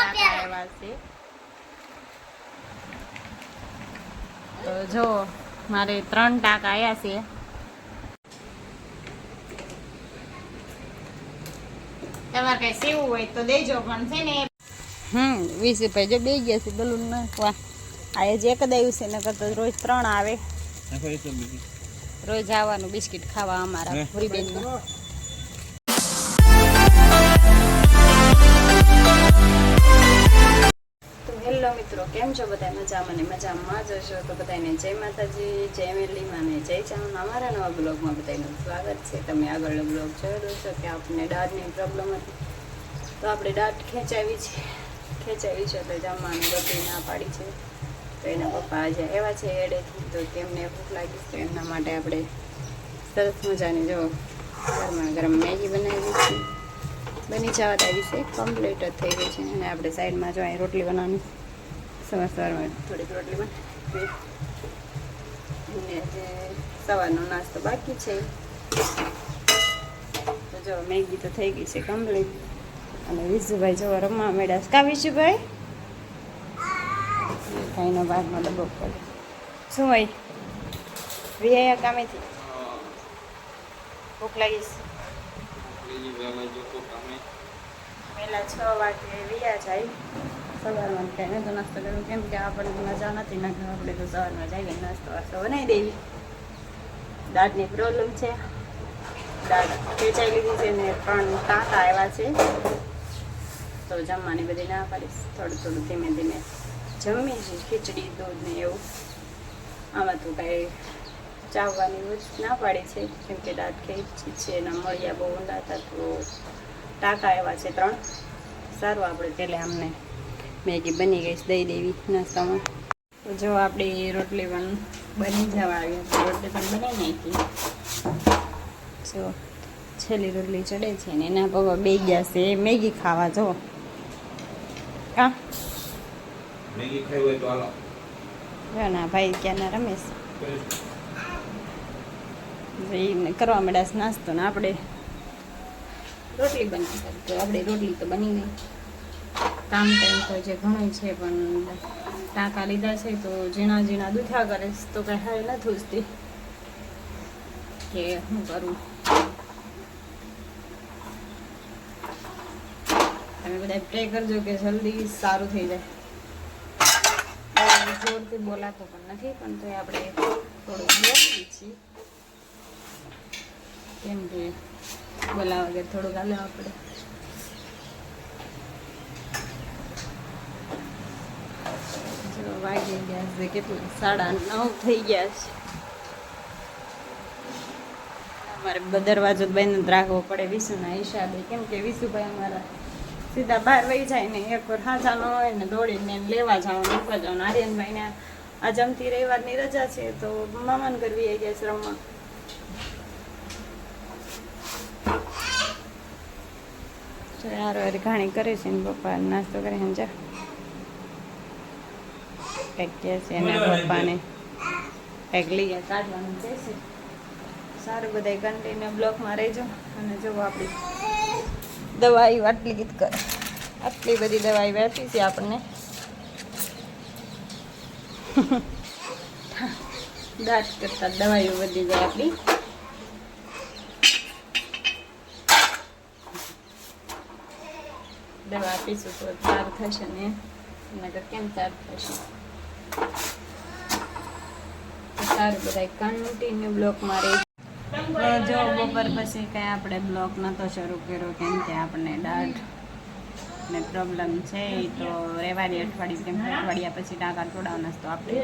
ટાંકા આવ્યા છે તો જો મારે ત્રણ ટાંકા આવ્યા છે. તમારે કઈ સીવું હોય તો દેજો પણ છે ને હમ વીસ રૂપિયા જો બે ગયા છે બલૂન નાખવા આ જે એક છે નકર તો રોજ ત્રણ આવે. રોજ આવવાનું બિસ્કિટ ખાવા અમારા હે? ભૂરીબેનનું. મિત્રો, કેમ છો બધા મજામાં ને મજામાં જ હશો? તો બધાને જય માતાજી, જય મેલીમાં ને જય ચામ અમારા નવા બ્લોગમાં બધાનું સ્વાગત છે. તમે આગળનો બ્લોગ જોયો દોસ્તો કે આપણને દાઢની પ્રોબ્લેમ હતી. તો આપણે દાઢ ખેંચાવી છે. ખેંચાવી છે તો જમવાનું બધું ના પાડી છે. તો એના પપ્પા આજે એવા છે એડેથી. તો તેમને ભૂખ લાગી તો એમના માટે આપણે સરસ મજાની જો ગરમા ગરમ મેગી બનાવી છે. બની જવા આવી છે. કમ્પ્લીટ જ થઈ ગઈ છે. અને આપણે સાઈડમાં જો અહીં રોટલી બનાવવાની સવાર સવારમાં થોડીક રોટલી બનાવી અને જે સવારનો નાસ્તો બાકી છે તો જો મેગી તો થઈ ગઈ છે કમ્પ્લીટ અને વિશુભાઈ જો રમવા મેળા કા વિશુભાઈ કાંઈનો બાદમાં ડબ્બો પડે શું હોય વિયા કામેથી ભૂખ લાગીશ પહેલા છ વાગે વિયા જાય સવારમાં કાંઈ નતો નાસ્તો કર્યો આપણને મજા નથી ના આપણે તો સવારમાં જઈએ નાસ્તો વાસ્તો બનાવી દેવી દાઢની પ્રોબ્લેમ છે દાઢ ખેંચાઈ લીધી છે ને ત્રણ ટાંકા આવ્યા છે તો જમવાની બધી ના પાડીશ થોડું થોડું ધીમે ધીમે જમી છે ખીચડી દૂધ ને એવું આમાં તો કાંઈ ચાવવાની ના પાડી છે કેમ કે દાંત ખેંચી છે એના મળ્યા બહુ ઊંડા હતા તો ટાંકા એવા છે ત્રણ સારું આપણે પેલે અમને મેગી બની ગઈ છે દઈ દેવી નાસ્તામાં. તો જો આપણે રોટલી પણ બની જવા આવી તો રોટલી પણ બનાવી નાખી. જો છેલ્લી રોટલી ચડે છે ને એના પપ્પા બે ગયા છે. મેગી ખાવા જો. કા મેગી ખાઈ હોય તો હાલો. જો ના ભાઈ ક્યાંના રમેશ એને કરવા મળ્યા નાસ્તો ને આપણે રોટલી બની તો આપણે રોટલી તો બની ગઈ. કામ ટાઈમ તો જે ઘણું છે, પણ ટાંકા લીધા છે તો ઝીણા ઝીણા દુખ્યા કરે તો કંઈ હારી નથી થૂસતી કે શું કરું? તમે બધા પ્રે કરજો કે જલ્દી સારું થઈ જાય. જોરથી બોલાતો પણ નથી, પણ તોય આપણે થોડું બોલીએ છીએ. કેમ કે બોલાવા વગર થોડુંક હાલે આપણે વાગી ગયા છે કેટલું? સાડા નવ થઈ ગયા છે. અમારે દરવાજો બંધ રાખવો પડે વિશુના હિસાબે. કેમ કે વિશુભાઈ અમારા સીધા બહાર વહી જાય ને એક વાર હાજા ન હોય ને દોડીને લેવા જવાનું મૂકવા જવાનું. આર્યનભાઈને આ જમતી રવિવારની રજા છે તો મામાને કરવી આવી ગયા છે રમવા. વાર ઘાણી કરે છે ને પપ્પા, નાસ્તો કરે છે જા. કહે છે એના પપ્પાને કંઈક ગયા કાઢવાનું છે સારું બધા કન્ટિન્યુ બ્લોકમાં રહેજો અને જો આપણી દવાઈ આટલી ગીત કરે આટલી બધી દવાઈ વેપી છે આપણને દાંત કરતા દવાઈઓ વધી જાય આપણી દવા આપીશું તો સારું થશે ને નગર કેમ સારું થશે સારું બધા કન્ટિન્યુ બ્લોકમાં રહી. તો જો બપોર પછી કંઈ આપણે બ્લોક નહોતો શરૂ કર્યો કેમ કે આપણને દાઢ ને પ્રોબ્લેમ છે એ તો રહેવાની અઠવાડિયું કેમ અઠવાડિયા પછી ટાંકા તોડાવવાના છે તો આપણે.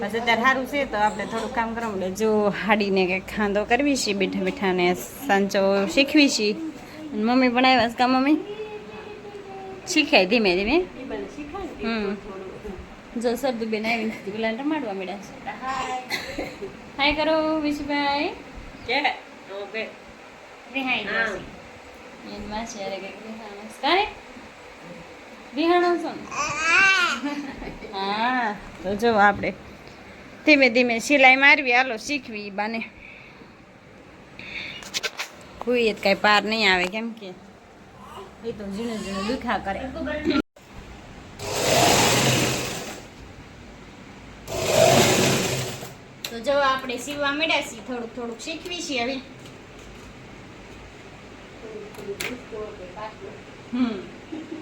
પછી અત્યારે સારું છે તો આપણે થોડું કામ કરવા મળે જો હાડીને કંઈક ખાંદો કરવી છે બેઠા બેઠા ને સાંચો શીખવી છીએ મમ્મી પણ આવ્યા છે કા મમ્મી? શીખાય ધીમે ધીમે? હમ. જો સરદુ બેન આવી નથી પેલા રમાડવા મળ્યા છે હાય કરો વિશુભાઈ કે ઓકે રિહાઈ અરે કંઈક રિહાણો છે. કારે રિહાણો છો ને હા તો જો આપણે ધીમે ધીમે સિલાઈ મારવી હાલો શીખવી બાને કોઈ જ કાંઈ પાર નહીં આવે કેમ કે એ તો ઝીણું ઝીણું દુખા કરે આપણે સીવવા મળ્યા છીએ, થોડુંક થોડુંક શીખવી છીએ હવે. હમ,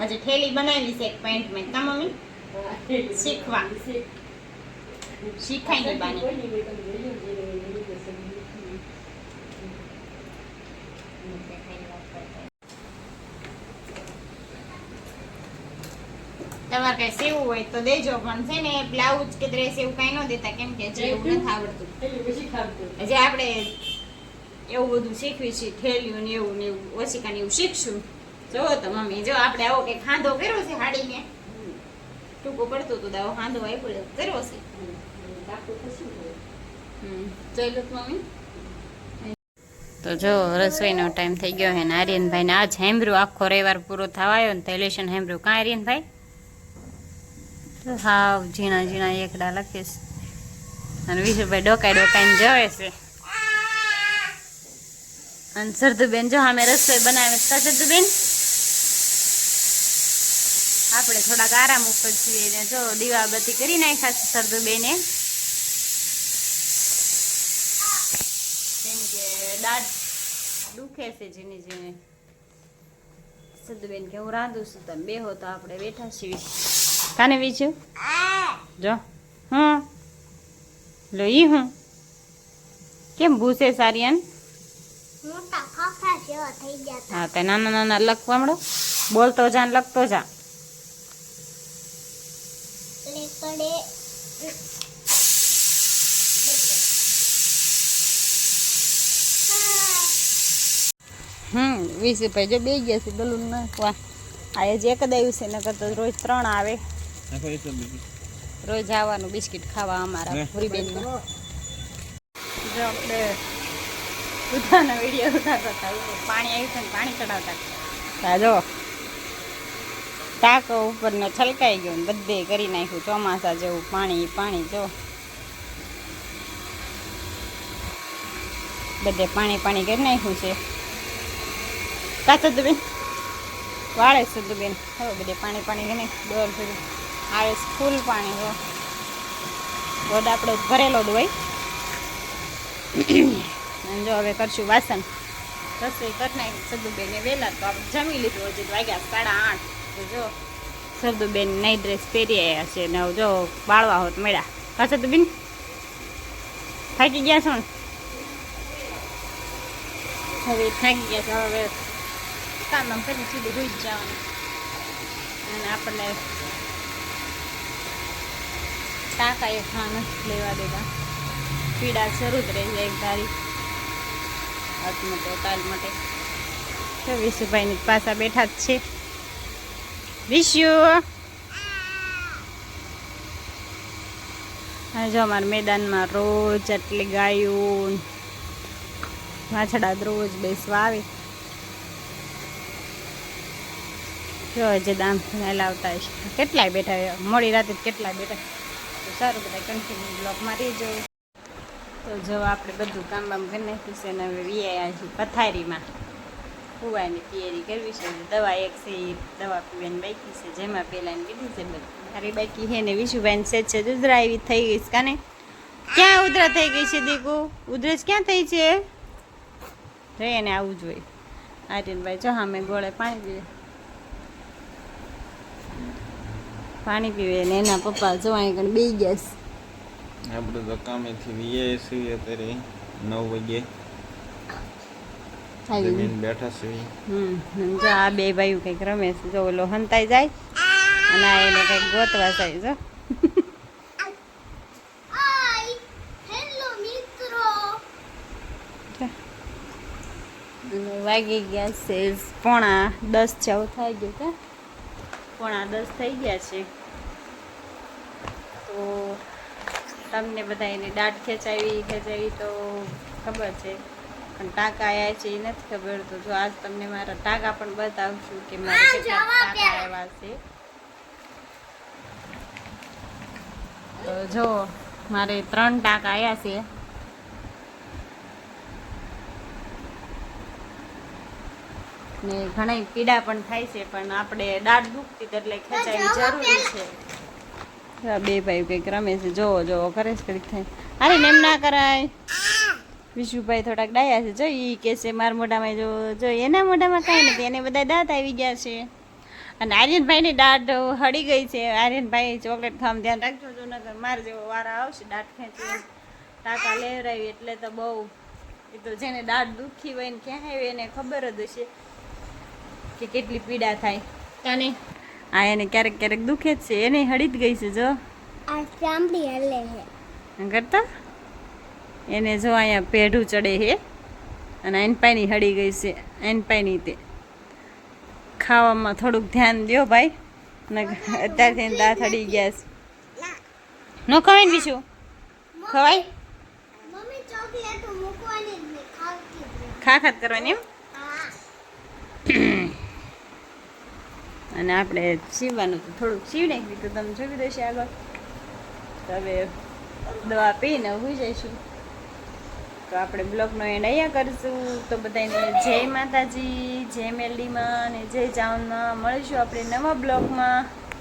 હજી થેલી બનાવી છે એક પેન્ટ મેં કા મમ્મી? શીખવા. શીખાઈ નહીં બાને. તમારે કઈ સેવું હોય તો દેજો પણ છે ને બ્લાઉઝ કે ડ્રેસ એવું કઈ ન દેતા કેમ કે જે એવું નથી આવડતું. જે આપણે એવું બધું શીખવી છીએ થેલ્યું ને એવું ને એવું ઓછીકા ને એવું શીખશું. જો તો મમ્મી જો આપણે આવો કે ખાંધો કર્યો છે હાડીને. ટૂંકું પડતું હતું તો આવો ખાંધો આપ્યો કર્યો છે. જોઈ લો મમ્મી. તો જો રસોઈનો ટાઈમ થઈ ગયો હે ને આર્યનભાઈને આજ હેમ્બ્રુ આખો રવિવાર પૂરો થવા આવ્યો ને ઇલેશન હેમરૂ કાં આર્યનભાઈ તો હાવ, ઝીણા ઝીણા એકડા લખીશ અને વિશુભાઈ ડોકાઈ ડોકાઈને જોવે છે. અને સરદુબેન જો અમે રસોઈ બનાવે છે. સરદુબેન આપણે થોડાક આરામ ઉપર છીએ ને જો દીવાબત્તી કરી નાખ્યા છે સરદુબેને કેમ કે દાંત દુખે છે ઝીણી જેને સરદુબેન કે હું રાંધું છું, તમે બેહો તો આપણે બેઠા છીએ. કાને બીજું જો. હું લો ઈ હું. કેમ ભૂસે સારી હતા. હા તે નાના નાના લખવામડો બોલતો જા લખતો જા. હમ વીસ રૂપિયા જો બે ગયા છે બલૂન નાખવા. આ જે એક જ આવ્યું છે નકર તો રોજ ત્રણ આવે. રોજ આવવાનું બિસ્કિટ ખાવા અમારા ને? ભૂરીબેનને. જો આપણે બધાનો વીડિયો ઉતારતા હતા પાણી આવ્યું છે પાણી ચડાવતા હતા. જો. ટાંકો ઉપરનો છલકાઈ ગયો બધે કરી નાખ્યું ચોમાસા જેવું પાણી પાણી જો. બધે પાણી પાણી કરી નાખ્યું છે. કાચો દુબેન વાળે સદુબેન હવે બધે પાણી પાણી કરી નાખ્યું ડોર સુધી આવે ફૂલ પાણી હો. રોડ આપણો ભરેલો જ હોય. અને જો હવે કરશું વાસણ. રસોઈ કરી નાખી સદુબેને વહેલા તો આપણે જમી લીધું હજી વાગ્યા સાડા આઠ. જો સરદુબેન નહીં ડ્રેસ પહેરી આવ્યા છે ને જો બાળવા હોત મળ્યા. કા સદુબેન થાકી ગયા છો હવે થાકી ગયા છે. હવે કામ કરી સીધું હોઈ જ જવાનું. અને આપણને ટાંકા એ ખા લેવા દેતા પીડા શરૂ જ રહી જાય ધારી. હાથ માટે કાલ માટે તો વિશુભાઈની પાછા બેઠા જ છે. વિશુ! અને જો અમારા મેદાનમાં રોજ આટલી ગાયું વાછડા રોજ બેસવા આવે. જો હજી દામ લાવતા કેટલાય બેઠા. મોડી રાતે કેટલાય બેઠા સારું બધા કન્ટિન્યુ બ્લોગમાં રહેજો તો જો આપણે બધું કામ બામ કરી નાખ્યું છે અને હવે વીઆયા છીએ પથારીમાં. કુવાની તૈયારી કરવી છે દવા એક છે એ દવા પીવાની બાકી છે. જેમાં પહેલાં પીધી છે બધી. મારી બાકી છે ને વિશુભાઈ સેજ છે ઉધરા એવી થઈ ગઈ છે કાને? ક્યાં ઉધરા થઈ ગઈ છે દીકુ? ઉધરસ ક્યાં થઈ છે? રહી એને આવવું જોઈએ. આર્યનભાઈ, જો હા, મેં ગોળે પાણી પીવે પાણી પીવે ને એના પપ્પા જો અહીં કણ બે ગયા છે. આપણે તો કામેથી વીએ છીએ અત્યારે નવ વાગે જમીન બેઠા છીએ. હમ જો આ બે ભાઈઓ કંઈક રમે છે. જો ઓલો હંતાઈ જાય અને આ એને કંઈક ગોતવા જાય જો. વાગી ગયા છે. પોણા દસ જેવું થઈ ગયું કે પોણા દસ થઈ ગયા છે. તો તમને બધા એની દાઢ ખેંચાવી ખેંચાવી તો ખબર છે. પણ ટાંકા આવ્યા છે એ નથી ખબર. તો જો આજ તમને મારા ટાંકા પણ બતાવશું કે મારે કેટલા ટાંકા આવ્યા છે. તો જો મારે ત્રણ ટાંકા આવ્યા છે. ને ઘણા પીડા પણ થાય છે, પણ આપણે દાઢ દુખતી એટલે ખેંચાવી જરૂરી છે. બે ભાઈ કંઈક રમે છે, જોવો જોવો કરે છે કંઈક થાય. અરે એમ ના કરાય. વિશુભાઈ થોડાક ડાયા છે, જો ઈ કે છે, મારા મોઢામાં જો જો એના મોઢામાં કાંઈ નથી, એને બધા દાંત આવી ગયા છે. અને આર્યનભાઈની દાઢ હળી ગઈ છે. આર્યનભાઈ ચોકલેટ ખાવાનું ધ્યાન રાખજો જો નગર માર જેવો વારા આવશે દાઢ ખેંચી ટાકા લેવરાવી એટલે તો બહુ, એ તો જેને દાઢ દુખી હોય ને ક્યાં આવ્યો એને ખબર જ હશે. કે કેટલી પીડા થાય. તને આ એને ક્યારેક ક્યારેક દુખે જ છે. એને હળી જ ગઈ છે જો. આ ચામડી હલે છે. કરતા? એને જો અહીંયા પેઢું ચડે છે અને એનપાઈની હળી ગઈ છે એનપાઈની તે. ખાવામાં થોડુંક ધ્યાન દ્યો ભાઈ. ને અત્યારથી એને દાંત હળી ગયા છે. ન ખવાય ને બીજું? ખવાય? ખા ખાત કરવાની એમ? હા. અને આપણે સીવવાનું તો થોડુંક સીવી નાખ્યું તો તમે જોઈ દેશે આગળ. હવે દવા પીને હોઈ જઈશું. તો આપણે બ્લોગનો એન્ડ અહીંયા કરીશું. તો બધાને જય માતાજી, જય મેલડીમાં અને જય ચાવનમાં મળીશું આપણે નવા બ્લોગમાં.